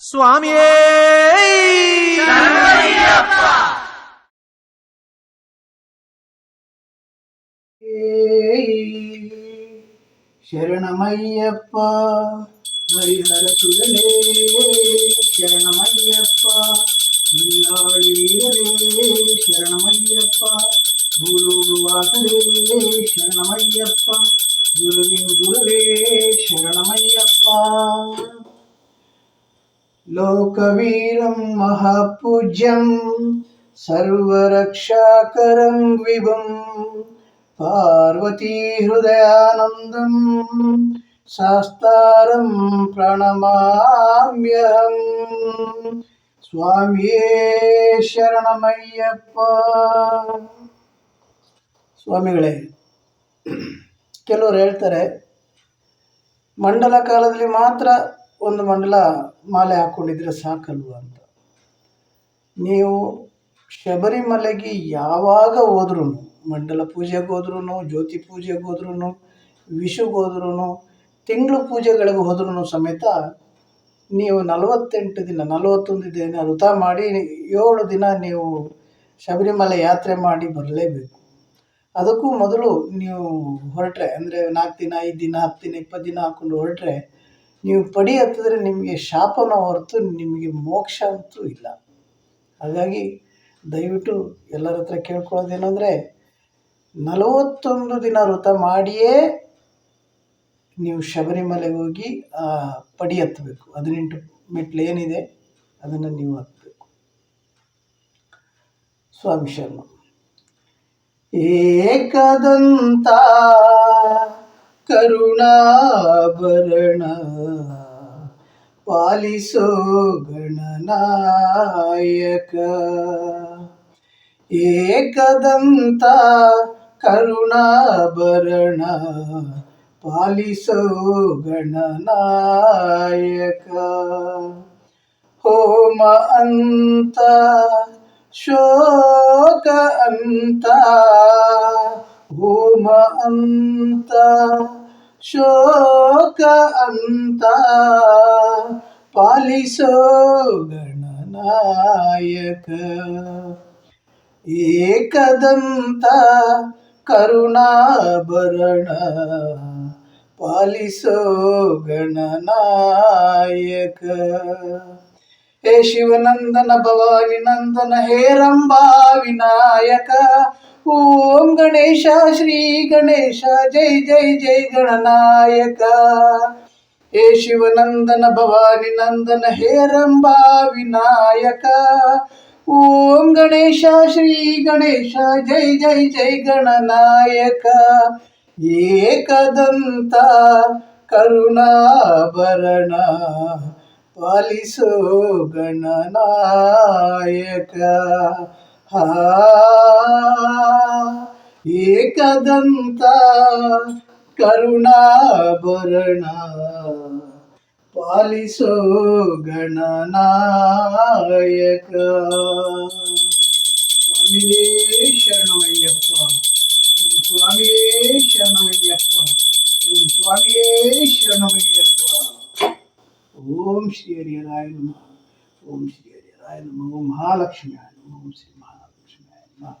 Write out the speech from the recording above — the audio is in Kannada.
ಸ್ವಾಮಿಯೇ ಶರಣಮಯ್ಯಪ್ಪ ಹರಿಹರ ಸುರಲೇ ಶರಣಮಯ್ಯಪ್ಪ ಇಲ್ಲಾಳಿ ವೀರರೇ ಶರಣಮಯ್ಯಪ್ಪ ಭೂಲೋಕವಾಸರೇ ಶರಣಮಯ್ಯಪ್ಪ ಗುರುವಿನ ಗುರುವೇ ಶರಣಮಯ್ಯಪ್ಪ लोकवीरं महापूज्यं सर्वरक्षाकरं विभुं पार्वतीहृदयानन्दं शास्तारं प्रणमाम्यहं ಸ್ವಾಮಿಯೇ ಶರಣಮಯ್ಯಪ್ಪ ಸ್ವಾಮಿಗಳೇ ಕೆಲವರು ಹೇಳ್ತಾರೆ ಮಂಡಲ ಕಾಲದಲ್ಲಿ ಮಾತ್ರ ಒಂದು ಮಂಡಲ ಮಾಲೆ ಹಾಕ್ಕೊಂಡಿದ್ರೆ ಸಾಕಲ್ವ ಅಂತ. ನೀವು ಶಬರಿಮಲೆಗೆ ಯಾವಾಗ ಹೋದ್ರೂ ಮಂಡಲ ಪೂಜೆಗೆ ಹೋದ್ರೂ ಜ್ಯೋತಿ ಪೂಜೆಗೆ ಹೋದ್ರೂ ವಿಷುಗೆ ಹೋದ್ರೂ ತಿಂಗಳು ಪೂಜೆಗಳಿಗೆ ಹೋದ್ರೂ ಸಮೇತ ನೀವು ನಲವತ್ತೆಂಟು ದಿನ, ನಲವತ್ತೊಂದು ದಿನ ವೃತ ಮಾಡಿ ಏಳು ದಿನ ನೀವು ಶಬರಿಮಲೆ ಯಾತ್ರೆ ಮಾಡಿ ಬರಲೇಬೇಕು. ಅದಕ್ಕೂ ಮೊದಲು ನೀವು ಹೊರಟ್ರೆ, ಅಂದರೆ ನಾಲ್ಕು ದಿನ, ಐದು ದಿನ, ಹತ್ತು ದಿನ, ಇಪ್ಪತ್ತು ದಿನ ಹಾಕ್ಕೊಂಡು ಹೊರಟ್ರೆ ನೀವು ಪಡಿ ಹತ್ತಿದ್ರೆ ನಿಮಗೆ ಶಾಪನ ಹೊರತು ನಿಮಗೆ ಮೋಕ್ಷ ಅಂತೂ ಇಲ್ಲ. ಹಾಗಾಗಿ ದಯವಿಟ್ಟು ಎಲ್ಲರ ಹತ್ರ ಕೇಳ್ಕೊಳ್ಳೋದೇನೆಂದರೆ, ನಲವತ್ತೊಂದು ದಿನ ವ್ರತ ಮಾಡಿಯೇ ನೀವು ಶಬರಿಮಲೆಗೆ ಹೋಗಿ, ಆ ಪಡಿ ಹತ್ತಬೇಕು ಹದಿನೆಂಟು ಮೆಟ್ಲು ಏನಿದೆ ಅದನ್ನು ನೀವು ಹತ್ತಬೇಕು. ಸ್ವಾಮಿ ಶರ್ಮ ಏಕದಂತ ಕರುಣಾಭರಣ. ಪಾಲಿಸೋ ಗಣನಾಯಕ. ಏಕದಂತ ಕರುಣಾಭರಣ. ಪಾಲಿಸೋ ಗಣನಾಯಕ. ಹೋಮ ಅಂತ ಶೋಕ ಅಂತ ಹೋಮ ಅಂತ. ಶೋಕ ಅಂತ. ಪಾಲಿಸೋ ಗಣನಾಯಕ. ಏಕದಂತ ಕರುಣಾಭರಣ. ಪಾಲಿಸೋ ಗಣನಾಯಕ. ಹೇ ಶಿವನಂದನ ಭವಾನಿ ನಂದನ ಹೇ ರಂಬಾ ವಿನಾಯಕ. ಓಂ ಗಣೇಶ, ಶ್ರೀ ಗಣೇಶ, ಜೈ ಜೈ ಜೈ ಗಣನಾಯಕ. ಹೇ ಶಿವನಂದನ ಭವಾನಿ ನಂದನ, ಹೇ ರಂಭಾ ವಿನಾಯಕ. ಓಂ ಗಣೇಶ, ಶ್ರೀ ಗಣೇಶ, ಜೈ ಜೈ ಜೈ ಗಣನಾಯಕ. ಏಕದಂತ ಕರುಣಾಭರಣ ಪಾಲಿಸೋ ಗಣನಾಯಕ. ಏಕದಂತ ಕರುಣಾಭರಣ ಪಾಲಿಸೋ ಗಣನಾಯಕ. ಸ್ವಾಮಿಯೇ ಶರಣಮಯ್ಯಪ್ಪ ಓಂ ಸ್ವಾಮಿಯೇ ಶರಣಮಯ್ಯಪ್ಪ ಓಂ ಸ್ವಾಮಿಯೇ ಶರಣಮಯ್ಯಪ್ಪ ಓಂ ಶ್ರೀ ಹರಿಯರಾಯ ನಮಃ. ಓಂ ಶ್ರೀ ಹರಿಹರಾಯ ನಮಃ ಓಂ ಮಹಾಲಕ್ಷ್ಮಿಯಾಯ ನಮಃ ಓಂ ಶ್ರೀ ಮಹಾಲಕ್ಷ್ಮಿಯಾಯ ನಮಃ